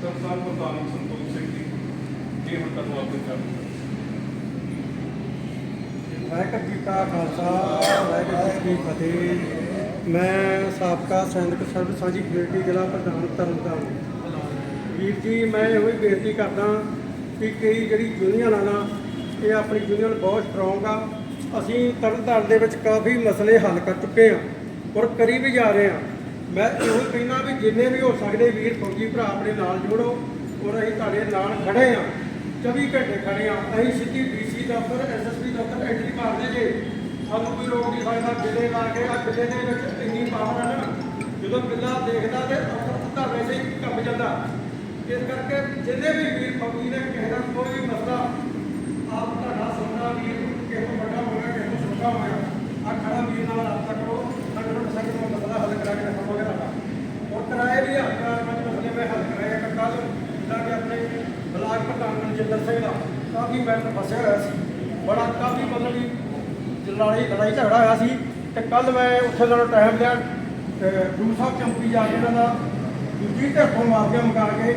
ਸਰਦਾਰ ਪ੍ਰਧਾਨ ਸੰਤੋਖ ਸਿੰਘ ਜੀ ਇਹ ਹੁਣ ਤੁਹਾਨੂੰ ਆਪਣੇ ਚਾਹੀਦਾ ਵਾਹਿਗੁਰੂ ਜੀ ਕਾ ਖਾਲਸਾ, ਵਾਹਿਗੁਰੂ ਜੀ ਕੀ ਫਤਿਹ। ਮੈਂ ਸਾਬਕਾ ਸੈਨਿਕ ਸਰਬ ਸਾਂਝੀ ਕਮੇਟੀ ਜ਼ਿਲ੍ਹਾ ਪ੍ਰਧਾਨ ਤਰਨਤਾਰਨ। ਵੀਰ ਜੀ, ਮੈਂ ਇਹੋ ਹੀ ਬੇਨਤੀ ਕਰਦਾ ਕਿ ਕਈ ਜਿਹੜੀ ਯੂਨੀਅਨ ਆ ਨਾ, ਇਹ ਆਪਣੀ ਯੂਨੀਅਨ ਬਹੁਤ ਸਟਰੋਂਗ ਆ। ਅਸੀਂ ਤਰਨਤਾਰਨ ਦੇ ਵਿੱਚ ਕਾਫੀ ਮਸਲੇ ਹੱਲ ਕਰ ਚੁੱਕੇ ਹਾਂ ਔਰ ਕਰੀ ਵੀ ਜਾ ਰਹੇ ਹਾਂ। ਮੈਂ ਇਹੋ ਹੀ ਕਹਿੰਦਾ ਵੀ ਜਿੰਨੇ ਵੀ ਹੋ ਸਕਦੇ ਵੀਰ, ਫੌਜੀ ਭਰਾ ਆਪਣੇ ਨਾਲ ਜੋੜੋ ਔਰ ਅਸੀਂ ਤੁਹਾਡੇ ਨਾਲ ਖੜੇ ਹਾਂ। 24 ਘੰਟੇ ਖੜੇ ਹਾਂ। ਅਸੀਂ ਸਿੱਧੀ ਡੀਸੀ ਦਫ਼ਤਰ ਐਸਐਸਪੀ ਦਫ਼ਤਰ ਐਂਟਰੀ ਮਾਰਦੇ ਜੇ। ਸਾਨੂੰ ਕੋਈ ਰੋਕ ਨਹੀਂ ਸਕਦਾ। ਬਿੱਲੇ ਲਾ ਕੇ ਆ ਬਿੱਲੇ ਦੇ ਵਿੱਚ ਇੰਨੀ ਪਾਵਰ ਹੈ ਨਾ। ਜਦੋਂ ਬਿੱਲਾ ਦੇਖਦਾ ਤੇ ਅਫਸਰ ਤਾਂ ਵੈਸੇ ਹੀ ਕੰਬ ਜਾਂਦਾ। ਇਸ ਕਰਕੇ ਜਿੰਨੇ ਵੀ ਵੀਰ, ਫੌਜੀ ਨੇ ਕਿਸੇ ਦਾ ਕੋਈ ਵੀ ਮਸਲਾ ਆਪ ਤੁਹਾਡਾ ਸੁਣਨਾ ਵੀਰ ਕਿਸੇ ਨੂੰ ਵੱਡਾ ਹੋਇਆ। ਕਿਸੇ ਨੂੰ ਆ ਖੜਾ ਵੀਰ ਨਾਲ ਰਾਬਤਾ ਕਰੋ ਤਾਂ ਕਰੋ ਸਕਦੇ ਹੋ ਮਸਲਾ ਹੱਲ ਕਰਾ ਕੇ ਰੱਖੋਗੇ ਤੁਹਾਡਾ ਔਰ ਕਿਰਾਏ ਵੀ ਹਜ਼ਾਰ ਪੰਜ ਮਸਲੇ ਮੈਂ ਹੱਲ ਕਰਾਏ ਕੱਲ ਜਿੱਦਾਂ ਕਿ ਆਪਣੇ ਬਲਾਕ ਪ੍ਰਧਾਨ ਮਨਜਿੰਦਰ ਸਿੰਘ ਦਾ, ਕਾਫੀ ਮੈਟਰ ਫਸਿਆ ਹੋਇਆ ਸੀ। ਬੜਾ ਕਾਫੀ ਮਤਲਬ ਕਿ ਲੜਾਈ ਲੜਾਈ ਝਗੜਾ ਹੋਇਆ ਸੀ ਤੇ ਕੱਲ ਮੈਂ ਉੱਥੇ ਦਾ ਟਾਈਮ ਲਿਆ ਗੁਰੂ ਸਾਹਿਬ ਚੰਪੀ ਜਾ ਕੇ ਇਹਨਾਂ ਦਾ ਦੂਜੀ ਢੇਫੋਂ ਮਾਰ ਕੇ ਮੁਕਾ ਕੇ